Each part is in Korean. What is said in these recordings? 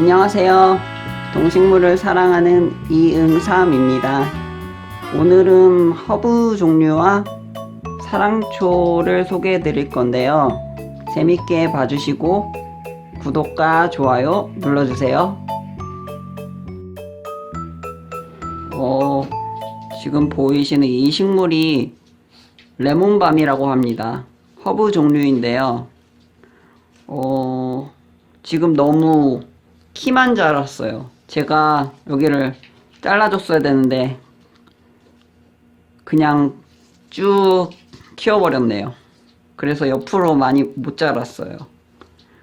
안녕하세요. 동식물을 사랑하는 이응삼입니다. 오늘은 허브 종류와 사랑초를 소개해 드릴 건데요. 재밌게 봐주시고 구독과 좋아요 눌러주세요. 어, 지금 보이시는 이 식물이 레몬밤이라고 합니다. 허브 종류인데요. 어, 지금 너무 키만 자랐어요. 제가 여기를 잘라줬어야 되는데, 그냥 쭉 키워버렸네요. 그래서 옆으로 많이 못 자랐어요.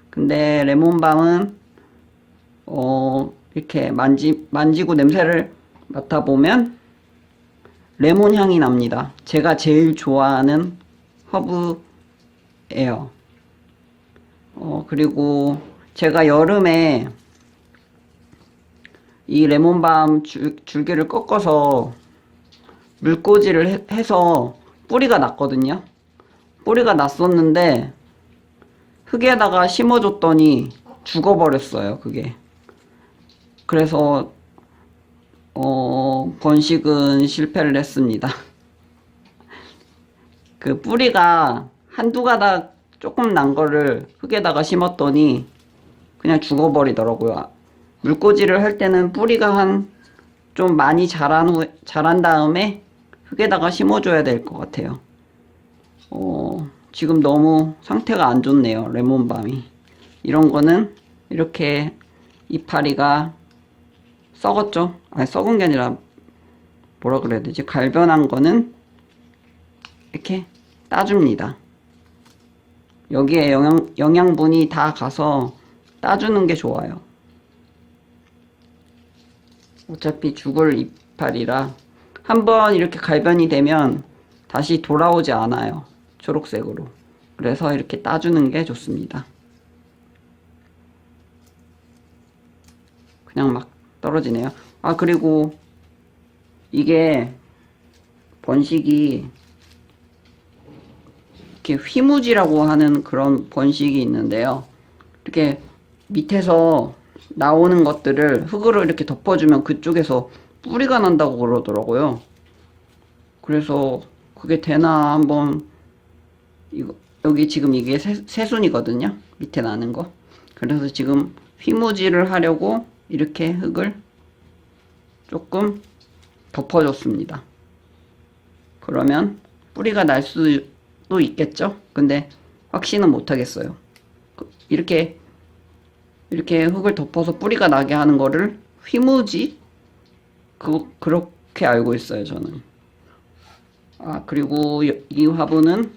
근데 레몬밤은, 어, 이렇게 만지, 만지고 냄새를 맡아보면, 레몬 향이 납니다. 제가 제일 좋아하는 허브예요. 어, 그리고 제가 여름에 이 레몬밤 줄, 줄기를 꺾어서 물꽂이를 해, 해서 뿌리가 났거든요. 뿌리가 났었는데 흙에다가 심어줬더니 죽어버렸어요, 그게. 그래서 어, 번식은 실패를 했습니다. 그 뿌리가 한두 가닥 조금 난 거를 흙에다가 심었더니 그냥 죽어버리더라고요. 물꽂이를 할 때는 뿌리가 한 좀 많이 자란 후 자란 다음에 흙에다가 심어줘야 될 것 같아요. 어, 지금 너무 상태가 안 좋네요. 레몬밤이. 이런 거는 이렇게 이파리가 썩었죠. 아니 썩은 게 아니라 뭐라 그래야 되지? 갈변한 거는 이렇게 따줍니다. 여기에 영양, 영양분이 다 가서 따주는 게 좋아요. 어차피 죽을 이파리라 한번 이렇게 갈변이 되면 다시 돌아오지 않아요. 초록색으로. 그래서 이렇게 따주는 게 좋습니다. 그냥 막 떨어지네요. 아, 그리고 이게 번식이 이렇게 휘무지라고 하는 그런 번식이 있는데요. 이렇게 밑에서 나오는 것들을 흙으로 이렇게 덮어주면 그쪽에서 뿌리가 난다고 그러더라고요. 그래서 그게 되나 한번 이거 여기 지금 이게 새, 새순이거든요. 밑에 나는 거. 그래서 지금 휘무지를 하려고 이렇게 흙을 조금 덮어줬습니다. 그러면 뿌리가 날 수도 있겠죠? 근데 확신은 못하겠어요. 이렇게 이렇게 흙을 덮어서 뿌리가 나게 하는 거를 휘무지? 그, 그렇게 알고 있어요, 저는. 아, 그리고 이 화분은,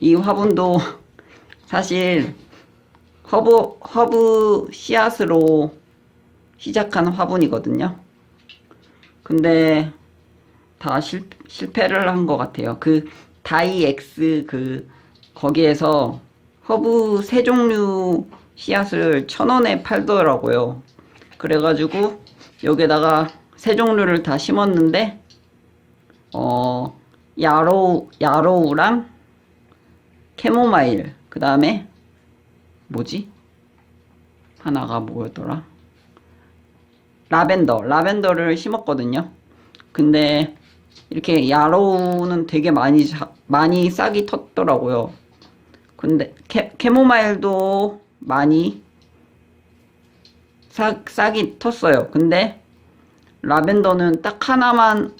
이 화분도 사실 허브, 허브 씨앗으로 시작한 화분이거든요. 근데 다 실, 실패를 한 것 같아요. 그 다이엑스 그 거기에서 허브 세 종류 씨앗을 천 원에 팔더라고요. 그래가지고 여기다가 세 종류를 다 심었는데 어 야로우 야로우랑 캐모마일 그 다음에 뭐지 하나가 뭐였더라 라벤더 라벤더를 심었거든요. 근데 이렇게 야로우는 되게 많이 자, 많이 싹이 텄더라고요. 근데 캐, 캐모마일도 많이 싹, 싹이 텄어요. 근데 라벤더는 딱 하나만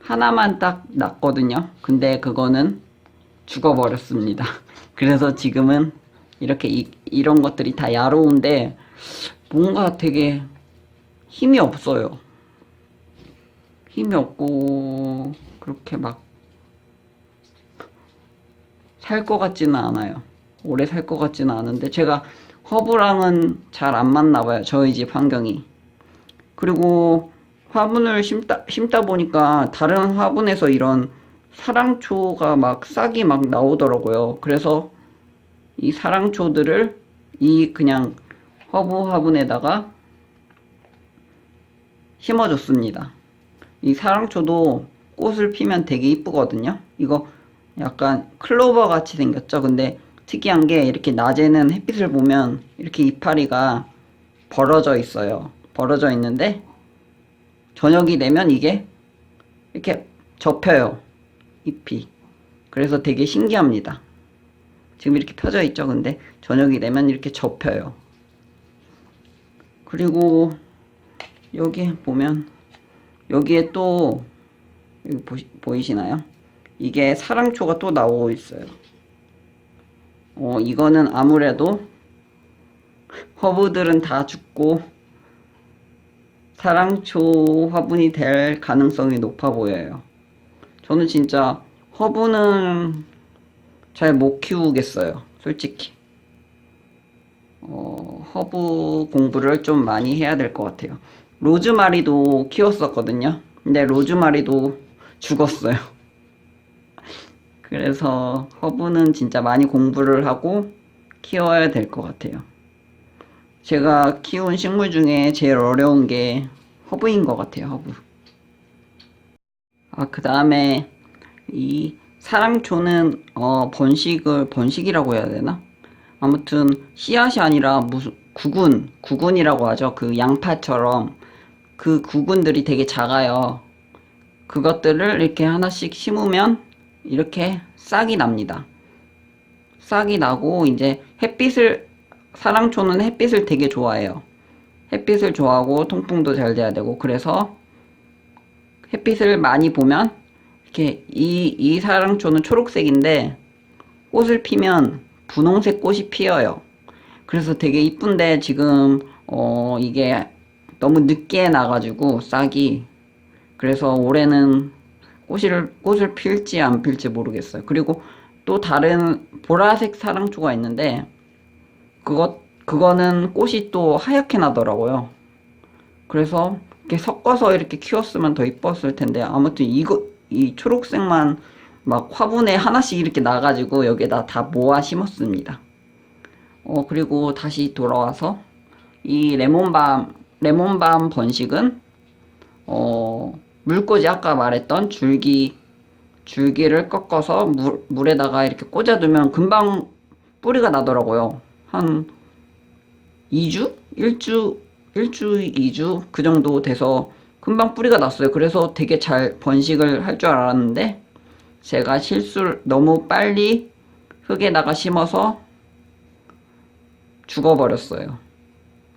하나만 딱 났거든요. 근데 그거는 죽어버렸습니다. 그래서 지금은 이렇게 이, 이런 것들이 다 야로운데 뭔가 되게 힘이 없어요. 힘이 없고 그렇게 막 살 것 같지는 않아요. 오래 살 것 같지는 않은데 제가 허브랑은 잘 안 맞나 봐요. 저희 집 환경이. 그리고 화분을 심다, 심다 보니까 다른 화분에서 이런 사랑초가 막 싹이 막 나오더라고요. 그래서 이 사랑초들을 이 그냥 허브 화분에다가 심어줬습니다. 이 사랑초도 꽃을 피면 되게 이쁘거든요. 이거 약간 클로버 같이 생겼죠. 근데 특이한 게 이렇게 낮에는 햇빛을 보면 이렇게 이파리가 벌어져 있어요. 벌어져 있는데 저녁이 되면 이게 이렇게 접혀요. 잎이. 그래서 되게 신기합니다. 지금 이렇게 펴져 있죠. 근데 저녁이 되면 이렇게 접혀요. 그리고 여기 보면 여기에 또 여기 보시, 보이시나요? 이게 사랑초가 또 나오고 있어요. 어, 이거는 아무래도 허브들은 다 죽고 사랑초 화분이 될 가능성이 높아 보여요. 저는 진짜 허브는 잘 못 키우겠어요. 솔직히. 어, 허브 공부를 좀 많이 해야 될 것 같아요. 로즈마리도 키웠었거든요. 근데 로즈마리도 죽었어요. 그래서 허브는 진짜 많이 공부를 하고 키워야 될 것 같아요. 제가 키운 식물 중에 제일 어려운 게 허브인 것 같아요, 허브. 아, 그 다음에 이 사랑초는 어, 번식을, 번식이라고 해야 되나? 아무튼 씨앗이 아니라 무슨 구근, 구근이라고 하죠. 그 양파처럼 그 구근들이 되게 작아요. 그것들을 이렇게 하나씩 심으면 이렇게 싹이 납니다. 싹이 나고 이제 햇빛을 사랑초는 햇빛을 되게 좋아해요. 햇빛을 좋아하고 통풍도 잘 돼야 되고 그래서 햇빛을 많이 보면 이렇게 이, 이 사랑초는 초록색인데 꽃을 피면 분홍색 꽃이 피어요. 그래서 되게 이쁜데 지금 어 이게 너무 늦게 나가지고 싹이 그래서 올해는 꽃을 꽃을 필지 안 필지 모르겠어요. 그리고 또 다른 보라색 사랑초가 있는데 그것 그거는 꽃이 또 하얗게 나더라고요. 그래서 이렇게 섞어서 이렇게 키웠으면 더 이뻤을 텐데 아무튼 이거 이 초록색만 막 화분에 하나씩 이렇게 나가지고 여기다 다 모아 심었습니다. 어 그리고 다시 돌아와서 이 레몬밤 레몬밤 번식은 어 물꽂이 아까 말했던 줄기 줄기를 꺾어서 물, 물에다가 이렇게 꽂아두면 금방 뿌리가 나더라고요. 한 2주? 1주, 1주, 2주 그 정도 돼서 금방 뿌리가 났어요. 그래서 되게 잘 번식을 할 줄 알았는데 제가 실수를 너무 빨리 흙에다가 심어서 죽어버렸어요.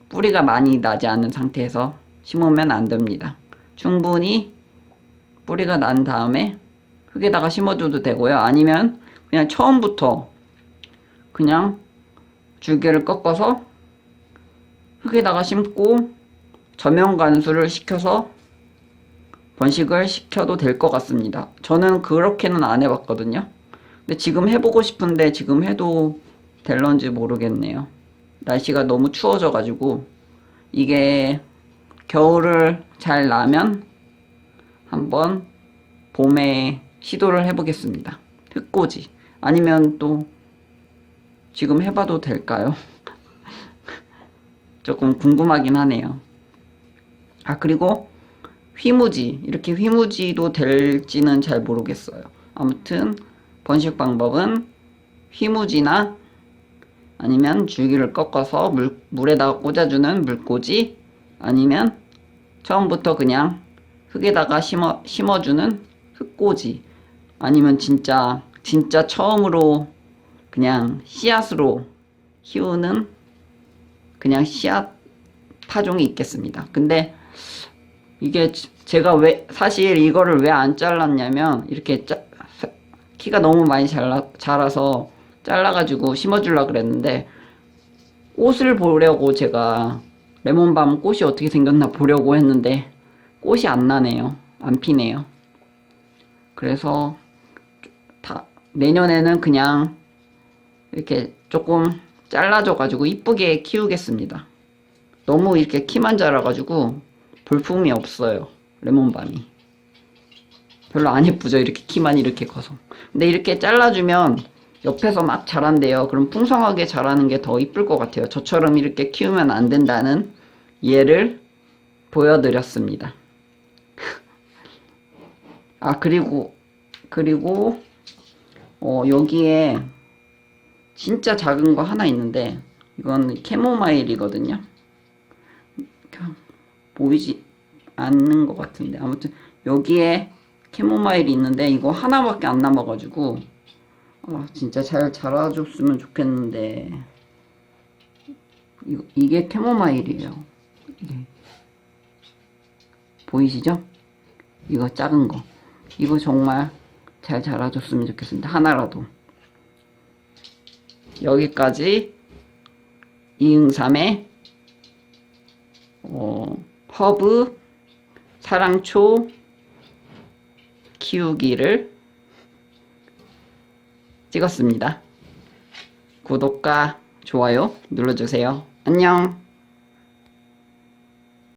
뿌리가 많이 나지 않은 상태에서 심으면 안 됩니다. 충분히 뿌리가 난 다음에 흙에다가 심어줘도 되고요. 아니면 그냥 처음부터 그냥 줄기를 꺾어서 흙에다가 심고 저면 관수를 시켜서 번식을 시켜도 될 것 같습니다. 저는 그렇게는 안 해봤거든요. 근데 지금 해보고 싶은데 지금 해도 될런지 모르겠네요. 날씨가 너무 추워져가지고 이게 겨울을 잘 나면 한번 봄에 시도를 해보겠습니다. 흙꽂이 아니면 또 지금 해봐도 될까요? 조금 궁금하긴 하네요. 아 그리고 휘무지 이렇게 휘무지도 될지는 잘 모르겠어요. 아무튼 번식 방법은 휘무지나 아니면 줄기를 꺾어서 물, 물에다가 꽂아주는 물꽂이 아니면 처음부터 그냥 흙에다가 심어, 심어주는 흙꽂이 아니면 진짜 진짜 처음으로 그냥 씨앗으로 키우는 그냥 씨앗 파종이 있겠습니다. 근데 이게 지- 제가 왜 사실 이거를 왜 안 잘랐냐면 이렇게 짜, 키가 너무 많이 잘라, 자라서 잘라가지고 심어주려 그랬는데 꽃을 보려고 제가 레몬밤 꽃이 어떻게 생겼나 보려고 했는데 꽃이 안 나네요. 안 피네요. 그래서 다 내년에는 그냥 이렇게 조금 잘라줘가지고 이쁘게 키우겠습니다. 너무 이렇게 키만 자라가지고 볼품이 없어요. 레몬밤이. 별로 안 예쁘죠? 이렇게 키만 이렇게 커서. 근데 이렇게 잘라주면 옆에서 막 자란대요. 그럼 풍성하게 자라는 게 더 이쁠 것 같아요. 저처럼 이렇게 키우면 안 된다는 예를 보여드렸습니다. 아, 그리고, 그리고, 어, 여기에 진짜 작은 거 하나 있는데 이건 캐모마일이거든요. 보이지 않는 것 같은데 아무튼 여기에 캐모마일이 있는데 이거 하나밖에 안 남아가지고 아 진짜 잘 자라줬으면 좋겠는데 이거, 이게 캐모마일이에요. 이게. 보이시죠? 이거 작은 거. 이거 정말 잘 자라줬으면 좋겠습니다. 하나라도. 여기까지 이응삼의 어, 허브 사랑초 키우기를 찍었습니다. 구독과 좋아요 눌러주세요. 안녕.